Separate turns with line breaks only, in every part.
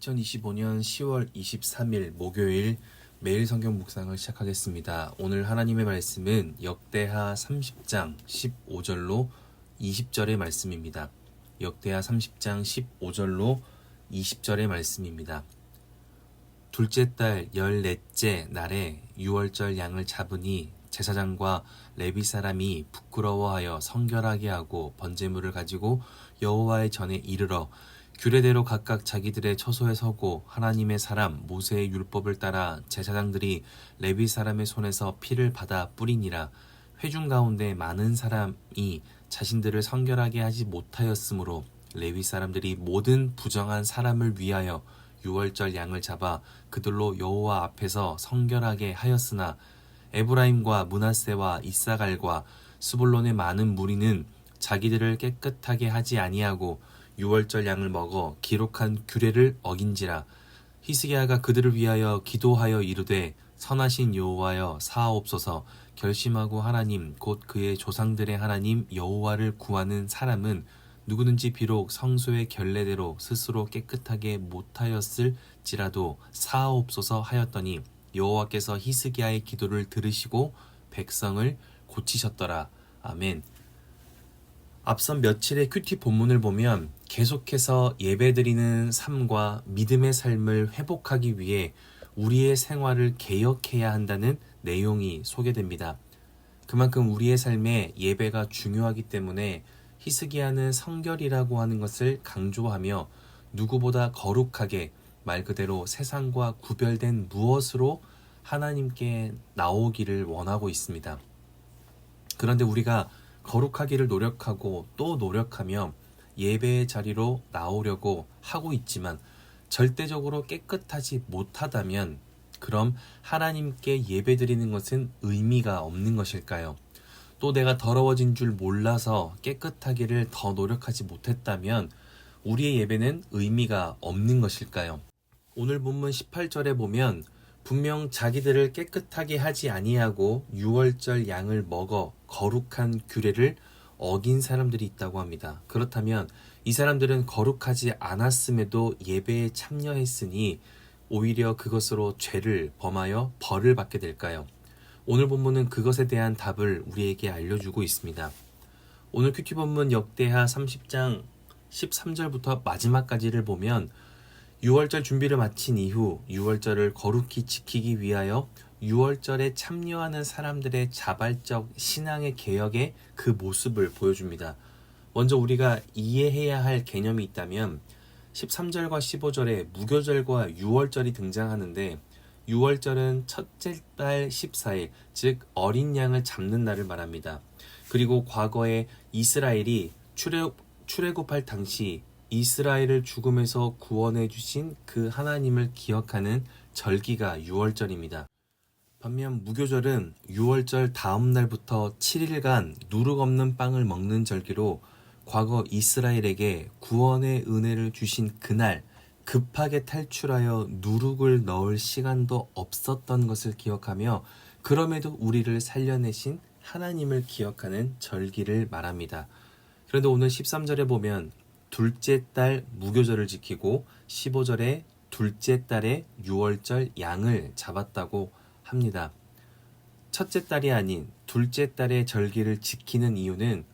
2025년 10월 23일 목요일 매일 성경 묵상을 시작하겠습니다. 오늘 하나님의 말씀은 역대하 30장 15절로 20절의 말씀입니다. 역대하 30장 15절로 20절의 말씀입니다. 둘째 달 열넷째 날에 유월절 양을 잡으니 제사장과 레비 사람이 부끄러워하여 성결하게 하고 번제물을 가지고 여호와의 전에 이르러 규례대로 각각 자기들의 처소에 서고 하나님의 사람 모세의 율법을 따라 제사장들이 레비 사람의 손에서 피를 받아 뿌리니라. 회중 가운데 많은 사람이 자신들을 성결하게 하지 못하였으므로 레위 사람들이 모든 부정한 사람을 위하여 유월절 양을 잡아 그들로 여호와 앞에서 성결하게 하였으나 에브라임과 문하세와 이사갈과 수볼론의 많은 무리는 자기들을 깨끗하게 하지 아니하고 유월절 양을 먹어 기록한 규례를 어긴지라 히스기야가 그들을 위하여 기도하여 이르되 선하신 여호와여 사하옵소서 결심하고 하나님 곧 그의 조상들의 하나님 여호와를 구하는 사람은 누구든지 비록 성소의 결례대로 스스로 깨끗하게 못하였을지라도 사하옵소서 하였더니 여호와께서 히스기야의 기도를 들으시고 백성을 고치셨더라 아멘. 앞선 며칠의 큐티 본문을 보면 계속해서 예배드리는 삶과 믿음의 삶을 회복하기 위해 우리의 생활을 개혁해야 한다는 내용이 소개됩니다. 그만큼 우리의 삶에 예배가 중요하기 때문에 히스기야는 성결이라고 하는 것을 강조하며 누구보다 거룩하게 말 그대로 세상과 구별된 무엇으로 하나님께 나오기를 원하고 있습니다. 그런데 우리가 거룩하기를 노력하고 또 노력하며 예배의 자리로 나오려고 하고 있지만 절대적으로 깨끗하지 못하다면 그럼 하나님께 예배 드리는 것은 의미가 없는 것일까요? 또 내가 더러워진 줄 몰라서 깨끗하기를 더 노력하지 못했다면 우리의 예배는 의미가 없는 것일까요? 오늘 본문 18절에 보면 분명 자기들을 깨끗하게 하지 아니하고 유월절 양을 먹어 거룩한 규례를 어긴 사람들이 있다고 합니다. 그렇다면 이 사람들은 거룩하지 않았음에도 예배에 참여했으니 오히려 그것으로 죄를 범하여 벌을 받게 될까요? 오늘 본문은 그것에 대한 답을 우리에게 알려주고 있습니다. 오늘 큐티 본문 역대하 30장 13절부터 마지막까지를 보면 6월절 준비를 마친 이후 6월절을 거룩히 지키기 위하여 6월절에 참여하는 사람들의 자발적 신앙의 개혁의 그 모습을 보여줍니다. 먼저 우리가 이해해야 할 개념이 있다면 13절과 15절에 무교절과 6월절이 등장하는데 6월절은 첫째 달 14일, 즉 어린 양을 잡는 날을 말합니다. 그리고 과거에 이스라엘이 출애, 출애굽할 당시 이스라엘을 죽음에서 구원해 주신 그 하나님을 기억하는 절기가 6월절입니다. 반면 무교절은 6월절 다음 날부터 7일간 누룩 없는 빵을 먹는 절기로 과거 이스라엘에게 구원의 은혜를 주신 그날 급하게 탈출하여 누룩을 넣을 시간도 없었던 것을 기억하며 그럼에도 우리를 살려내신 하나님을 기억하는 절기를 말합니다. 그런데 오늘 13절에 보면 둘째 달 무교절을 지키고 15절에 둘째 달에 6월절 양을 잡았다고 합니다. 첫째 달이 아닌 둘째 달의 절기를 지키는 이유는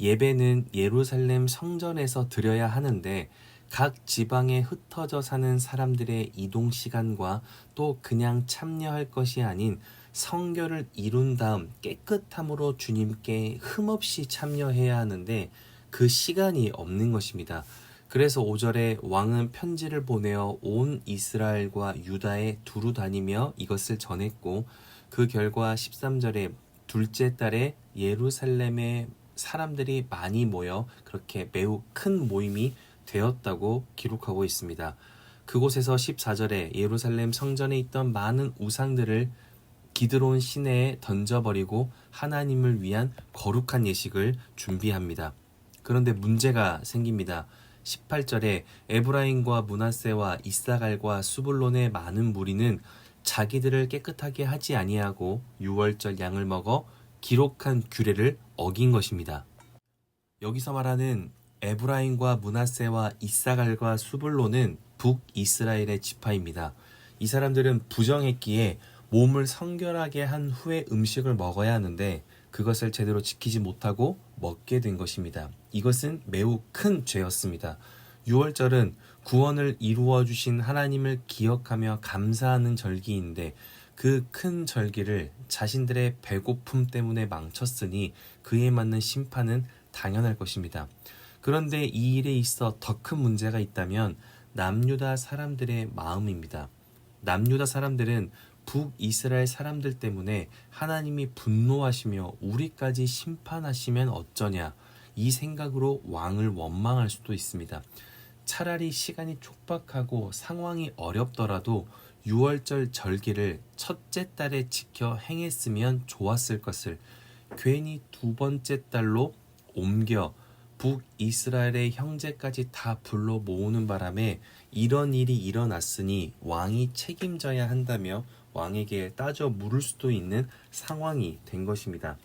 예배는 예루살렘 성전에서 드려야 하는데 각 지방에 흩어져 사는 사람들의 이동 시간과 또 그냥 참여할 것이 아닌 성결을 이룬 다음 깨끗함으로 주님께 흠없이 참여해야 하는데 그 시간이 없는 것입니다. 그래서 5절에 왕은 편지를 보내어 온 이스라엘과 유다에 두루 다니며 이것을 전했고 그 결과 13절에 둘째 달에 예루살렘에 사람들이 많이 모여 그렇게 매우 큰 모임이 되었다고 기록하고 있습니다. 그곳에서 14절에 예루살렘 성전에 있던 많은 우상들을 기드론 시내에 던져버리고 하나님을 위한 거룩한 예식을 준비합니다. 그런데 문제가 생깁니다. 18절에 에브라임과 문하세와 이사갈과 수불론의 많은 무리는 자기들을 깨끗하게 하지 아니하고 유월절 양을 먹어 기록한 규례를 어긴 것입니다. 여기서 말하는 에브라임과 문하세와 이사갈과 수블로는 북이스라엘의 지파입니다. 이 사람들은 부정했기에 몸을 성결하게 한 후에 음식을 먹어야 하는데 그것을 제대로 지키지 못하고 먹게 된 것입니다. 이것은 매우 큰 죄였습니다. 6월절은 구원을 이루어 주신 하나님을 기억하며 감사하는 절기인데 그 큰 절기를 자신들의 배고픔 때문에 망쳤으니 그에 맞는 심판은 당연할 것입니다. 그런데 이 일에 있어 더 큰 문제가 있다면 남유다 사람들의 마음입니다. 남유다 사람들은 북이스라엘 사람들 때문에 하나님이 분노하시며 우리까지 심판하시면 어쩌냐 이 생각으로 왕을 원망할 수도 있습니다. 차라리 시간이 촉박하고 상황이 어렵더라도 6월절 절기를 첫째 달에 지켜 행했으면 좋았을 것을 괜히 두 번째 달로 옮겨 북이스라엘의 형제까지 다 불러 모으는 바람에 이런 일이 일어났으니 왕이 책임져야 한다며 왕에게 따져 물을 수도 있는 상황이 된 것입니다.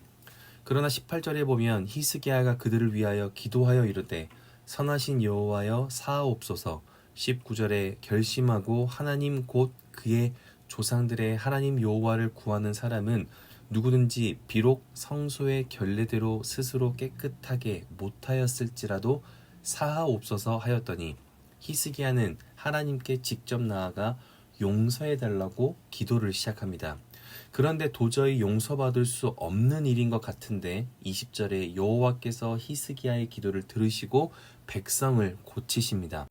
그러나 18절에 보면 히스기야가 그들을 위하여 기도하여 이르되 선하신 여호와여 사하옵소서 19절에 결심하고 하나님 곧 그의 조상들의 하나님 여호와를 구하는 사람은 누구든지 비록 성소의 결례대로 스스로 깨끗하게 못하였을지라도 사하옵소서 하였더니 히스기야는 하나님께 직접 나아가 용서해 달라고 기도를 시작합니다. 그런데 도저히 용서받을 수 없는 일인 것 같은데 20절에 여호와께서 히스기야의 기도를 들으시고 백성을 고치십니다.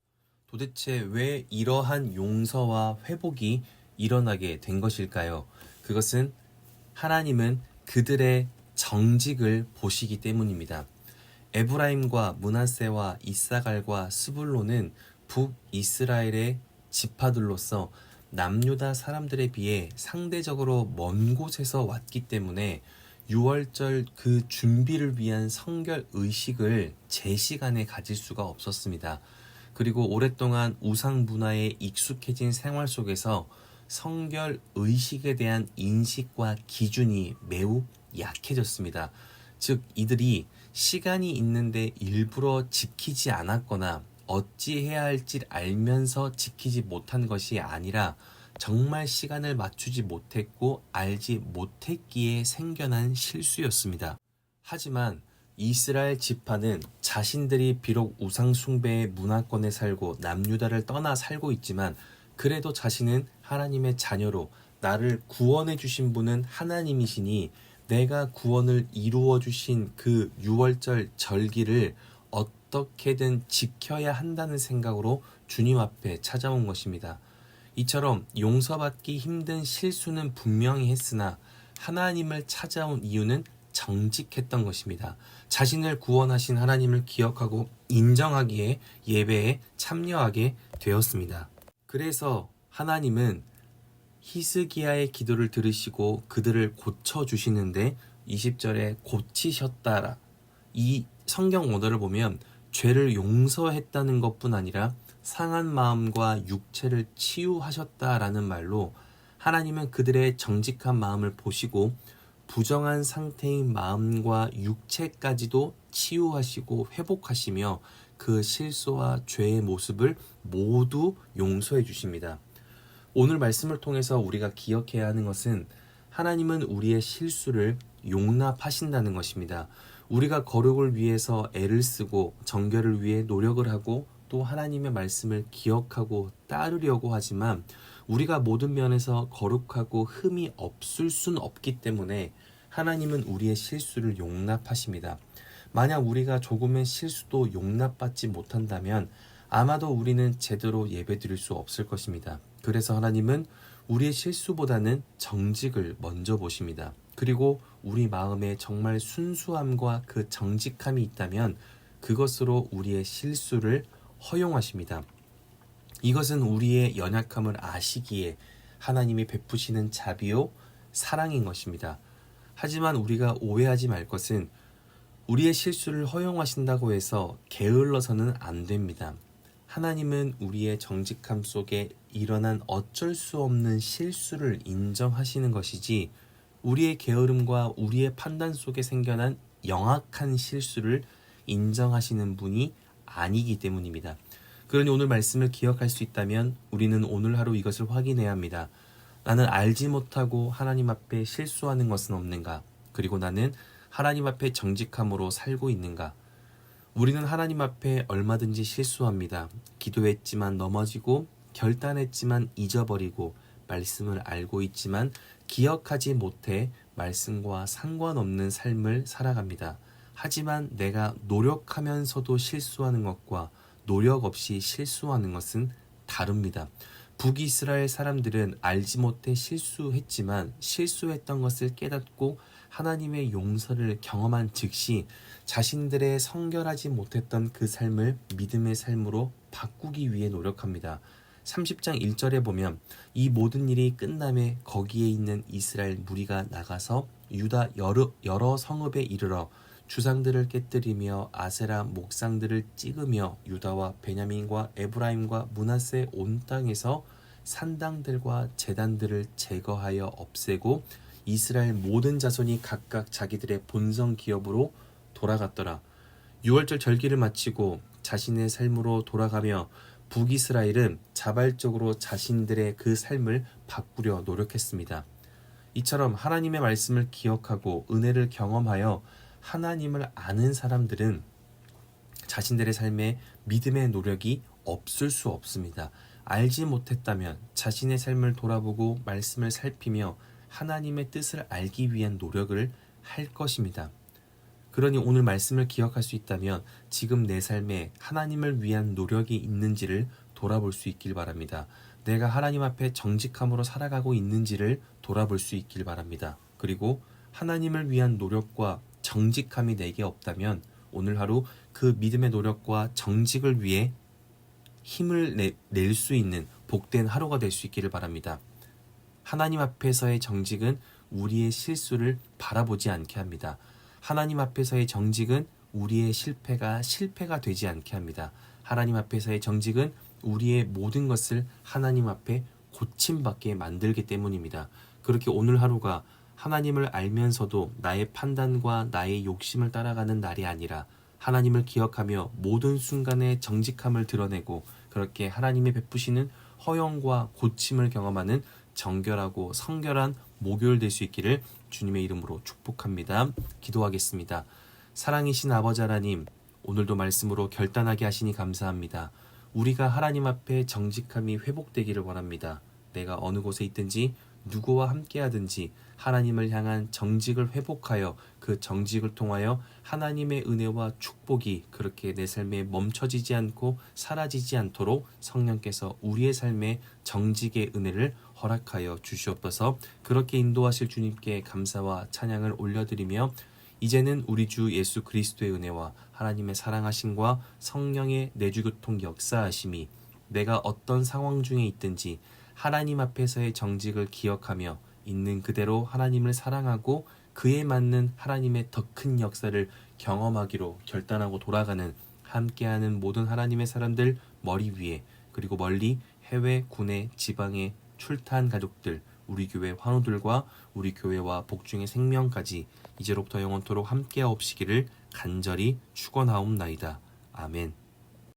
도대체 왜 이러한 용서와 회복이 일어나게 된 것일까요? 그것은 하나님은 그들의 정직을 보시기 때문입니다. 에브라임과 문하세와 이사갈과 스불로는 북이스라엘의 지파들로서 남유다 사람들에 비해 상대적으로 먼 곳에서 왔기 때문에 6월절 그 준비를 위한 성결 의식을 제 시간에 가질 수가 없었습니다. 그리고 오랫동안 우상 문화에 익숙해진 생활 속에서 성결 의식에 대한 인식과 기준이 매우 약해졌습니다. 즉, 이들이 시간이 있는데 일부러 지키지 않았거나 어찌해야 할지 알면서 지키지 못한 것이 아니라 정말 시간을 맞추지 못했고 알지 못했기에 생겨난 실수였습니다. 하지만 이스라엘 지파는 자신들이 비록 우상숭배의 문화권에 살고 남유다를 떠나 살고 있지만 그래도 자신은 하나님의 자녀로 나를 구원해 주신 분은 하나님이시니 내가 구원을 이루어 주신 그 6월절 절기를 어떻게든 지켜야 한다는 생각으로 주님 앞에 찾아온 것입니다. 이처럼 용서받기 힘든 실수는 분명히 했으나 하나님을 찾아온 이유는 정직했던 것입니다. 자신을 구원하신 하나님을 기억하고 인정하기에 예배에 참여하게 되었습니다. 그래서 하나님은 히스기야의 기도를 들으시고 그들을 고쳐 주시는데 20절에 고치셨다라 이 성경 오더를 보면 죄를 용서했다는 것뿐 아니라 상한 마음과 육체를 치유하셨다라는 말로 하나님은 그들의 정직한 마음을 보시고 부정한 상태인 마음과 육체까지도 치유하시고 회복하시며 그 실수와 죄의 모습을 모두 용서해 주십니다. 오늘 말씀을 통해서 우리가 기억해야 하는 것은 하나님은 우리의 실수를 용납하신다는 것입니다. 우리가 거룩을 위해서 애를 쓰고 정결을 위해 노력을 하고 또 하나님의 말씀을 기억하고 따르려고 하지만 우리가 모든 면에서 거룩하고 흠이 없을 순 없기 때문에 하나님은 우리의 실수를 용납하십니다. 만약 우리가 조금의 실수도 용납받지 못한다면 아마도 우리는 제대로 예배 드릴 수 없을 것입니다. 그래서 하나님은 우리의 실수보다는 정직을 먼저 보십니다. 그리고 우리 마음에 정말 순수함과 그 정직함이 있다면 그것으로 우리의 실수를 허용하십니다. 이것은 우리의 연약함을 아시기에 하나님이 베푸시는 자비요 사랑인 것입니다. 하지만 우리가 오해하지 말 것은 우리의 실수를 허용하신다고 해서 게을러서는 안 됩니다. 하나님은 우리의 정직함 속에 일어난 어쩔 수 없는 실수를 인정하시는 것이지 우리의 게으름과 우리의 판단 속에 생겨난 영악한 실수를 인정하시는 분이 아니기 때문입니다. 그러니 오늘 말씀을 기억할 수 있다면 우리는 오늘 하루 이것을 확인해야 합니다. 나는 알지 못하고 하나님 앞에 실수하는 것은 없는가? 그리고 나는 하나님 앞에 정직함으로 살고 있는가? 우리는 하나님 앞에 얼마든지 실수합니다. 기도했지만 넘어지고 결단했지만 잊어버리고 말씀을 알고 있지만 기억하지 못해 말씀과 상관없는 삶을 살아갑니다. 하지만 내가 노력하면서도 실수하는 것과 노력 없이 실수하는 것은 다릅니다. 북이스라엘 사람들은 알지 못해 실수했지만 실수했던 것을 깨닫고 하나님의 용서를 경험한 즉시 자신들의 성결하지 못했던 그 삶을 믿음의 삶으로 바꾸기 위해 노력합니다. 30장 1절에 보면 이 모든 일이 끝남에 거기에 있는 이스라엘 무리가 나가서 유다 여러, 여러 성읍에 이르러 주상들을 깨뜨리며 아세라 목상들을 찍으며 유다와 베냐민과 에브라임과 문하세 온 땅에서 산당들과 제단들을 제거하여 없애고 이스라엘 모든 자손이 각각 자기들의 본성 기업으로 돌아갔더라. 6월절 절기를 마치고 자신의 삶으로 돌아가며 북이스라엘은 자발적으로 자신들의 그 삶을 바꾸려 노력했습니다. 이처럼 하나님의 말씀을 기억하고 은혜를 경험하여 하나님을 아는 사람들은 자신들의 삶에 믿음의 노력이 없을 수 없습니다. 알지 못했다면 자신의 삶을 돌아보고 말씀을 살피며 하나님의 뜻을 알기 위한 노력을 할 것입니다. 그러니 오늘 말씀을 기억할 수 있다면 지금 내 삶에 하나님을 위한 노력이 있는지를 돌아볼 수 있길 바랍니다. 내가 하나님 앞에 정직함으로 살아가고 있는지를 돌아볼 수 있길 바랍니다. 그리고 하나님을 위한 노력과 정직함이 내게 없다면 오늘 하루 그 믿음의 노력과 정직을 위해 힘을 낼 수 있는 복된 하루가 될 수 있기를 바랍니다. 하나님 앞에서의 정직은 우리의 실수를 바라보지 않게 합니다. 하나님 앞에서의 정직은 우리의 실패가 실패가 되지 않게 합니다. 하나님 앞에서의 정직은 우리의 모든 것을 하나님 앞에 고침받게 만들기 때문입니다. 그렇게 오늘 하루가 하나님을 알면서도 나의 판단과 나의 욕심을 따라가는 날이 아니라 하나님을 기억하며 모든 순간에 정직함을 드러내고 그렇게 하나님의 베푸시는 허영과 고침을 경험하는 정결하고 성결한 목요일 될 수 있기를 주님의 이름으로 축복합니다. 기도하겠습니다. 사랑이신 아버지 하나님, 오늘도 말씀으로 결단하게 하시니 감사합니다. 우리가 하나님 앞에 정직함이 회복되기를 원합니다. 내가 어느 곳에 있든지 누구와 함께 하든지 하나님을 향한 정직을 회복하여 그 정직을 통하여 하나님의 은혜와 축복이 그렇게 내 삶에 멈춰지지 않고 사라지지 않도록 성령께서 우리의 삶에 정직의 은혜를 허락하여 주시옵소서. 그렇게 인도하실 주님께 감사와 찬양을 올려드리며 이제는 우리 주 예수 그리스도의 은혜와 하나님의 사랑하심과 성령의 내주교통 역사하심이 내가 어떤 상황 중에 있든지 하나님 앞에서의 정직을 기억하며 있는 그대로 하나님을 사랑하고 그에 맞는 하나님의 더 큰 역사를 경험하기로 결단하고 돌아가는 함께하는 모든 하나님의 사람들 머리 위에 그리고 멀리 해외, 군내, 지방의 출타한 가족들, 우리 교회 환우들과 우리 교회와 복중의 생명까지 이제로부터 영원토록 함께하옵시기를 간절히 축원하옵나이다. 아멘.